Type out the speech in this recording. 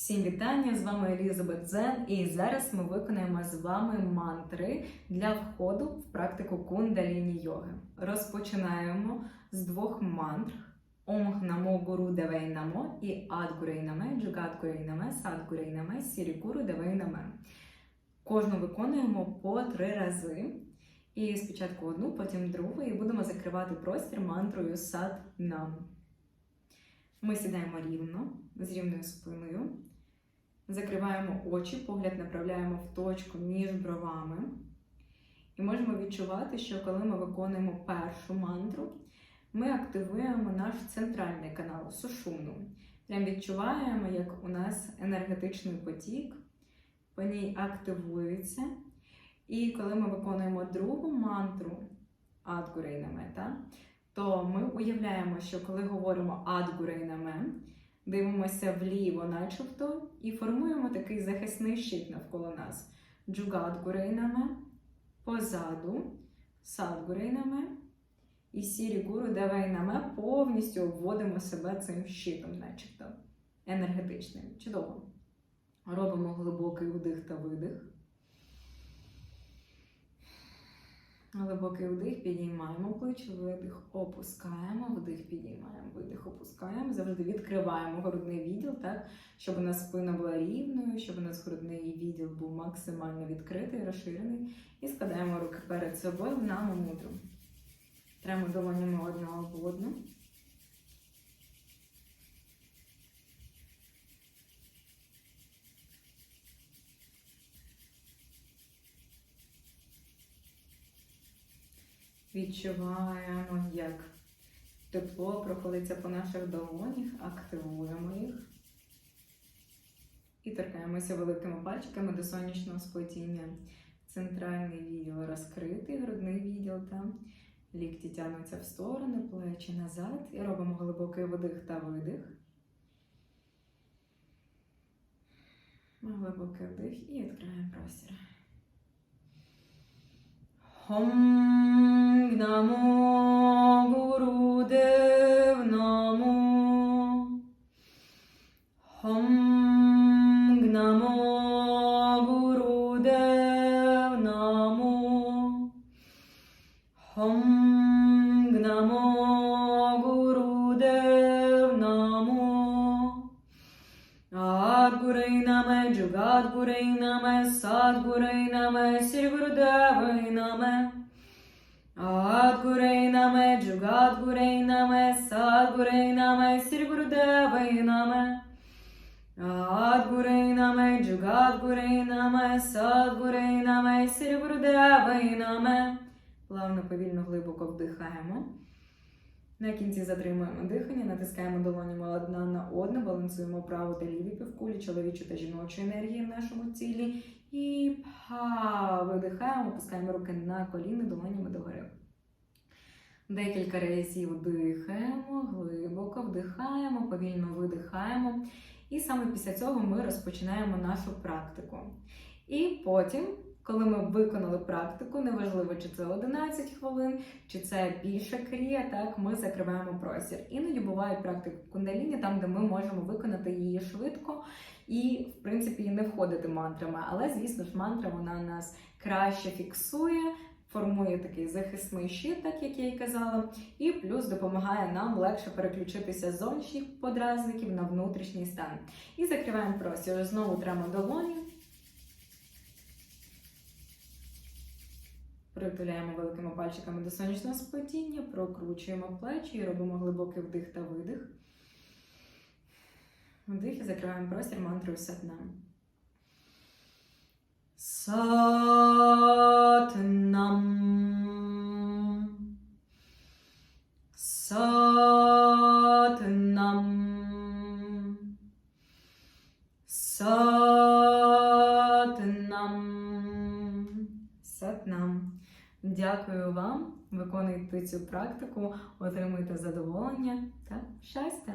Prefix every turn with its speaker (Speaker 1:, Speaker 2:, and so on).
Speaker 1: Всім вітання! З вами Елізабет Зен, і зараз ми виконаємо з вами мантри для входу в практику кундаліні йоги. Розпочинаємо з двох мантр: Ом Намо Гуру Девей Намо і Ад Гурей Наме, Джугат Гурей Наме, Сад Гурей Наме, Сірі Девей Наме. Кожну виконуємо по три рази. І спочатку одну, потім другу, і будемо закривати простір мантрою Сад Нам. Ми сідаємо рівно, з рівною спиною. Закриваємо очі, погляд направляємо в точку між бровами. І можемо відчувати, що коли ми виконуємо першу мантру, ми активуємо наш центральний канал сушумну. Прям відчуваємо, як у нас енергетичний потік по ній активується. І коли ми виконуємо другу мантру Адгурейнамета, то ми уявляємо, що коли говоримо Адгурейнаме, дивимося вліво, начебто, і формуємо такий захисний щит навколо нас. Джугадгурейнаме, позаду, Садгурейнаме і сірі гуру Девейнаме повністю обводимо себе цим щитом, начебто енергетичним. Чудово. Робимо глибокий вдих та видих. Глибокий вдих, підіймаємо плечі, видих, опускаємо, вдих, підіймаємо, видих, опускаємо. Завжди відкриваємо грудний відділ, так, щоб у нас спина була рівною, щоб у нас грудний відділ був максимально відкритий, розширений. І складаємо руки перед собою на мудру. Тремо долонями одна об одну. Відчуваємо, як тепло проходиться по наших долонях, активуємо їх. І торкаємося великими пальчиками до сонячного сплетіння. Центральний відділ розкритий, грудний відділ там. Лікті тягнуться в сторони, плечі назад. І робимо глибокий вдих та видих. Глибокий вдих і відкриваємо простір. Хом намо Гурудев намо. Хом намо Гурудев намо. Хом намо Гурудев намо. Адгурей наме, Джугадгурей наме, Садгурей наме, Сіргурудевей наме. Адгурей наме, Джугадгурей наме, Садгурей наме, Сіргурудевей наме. Адгурей наме, Джугадгурей наме, Садгурей наме, Сіргурудевей наме. Плавно, повільно, глибоко вдихаємо. На кінці затримуємо дихання, натискаємо долонями одна на одну, балансуємо праву та ліві півкулі, чоловічу та жіночу енергії в нашому тілі. І па, видихаємо, опускаємо руки на коліни, долонями догори. Декілька разів дихаємо, глибоко вдихаємо, повільно видихаємо. І саме після цього ми розпочинаємо нашу практику. І потім, коли ми виконали практику, неважливо, чи це 11 хвилин, чи це більше крія, так ми закриваємо простір. Іноді бувають практики кундаліні, там, де ми можемо виконати її швидко і, в принципі, не входити мантрами. Але, звісно ж, мантра вона нас краще фіксує. Формує такий захисний щит, так як я і казала, і плюс допомагає нам легше переключитися з зовнішніх подразників на внутрішній стан. І закриваємо простір. Знову тремо долоні. Притуляємо великими пальчиками до сонячного сплетіння, прокручуємо плечі і робимо глибокий вдих та видих. Вдих і закриваємо простір мантрою Сатнам. Сатнам. Сатнам. Сатнам. Сатнам. Дякую вам. Виконуйте цю практику, отримуйте задоволення та щастя.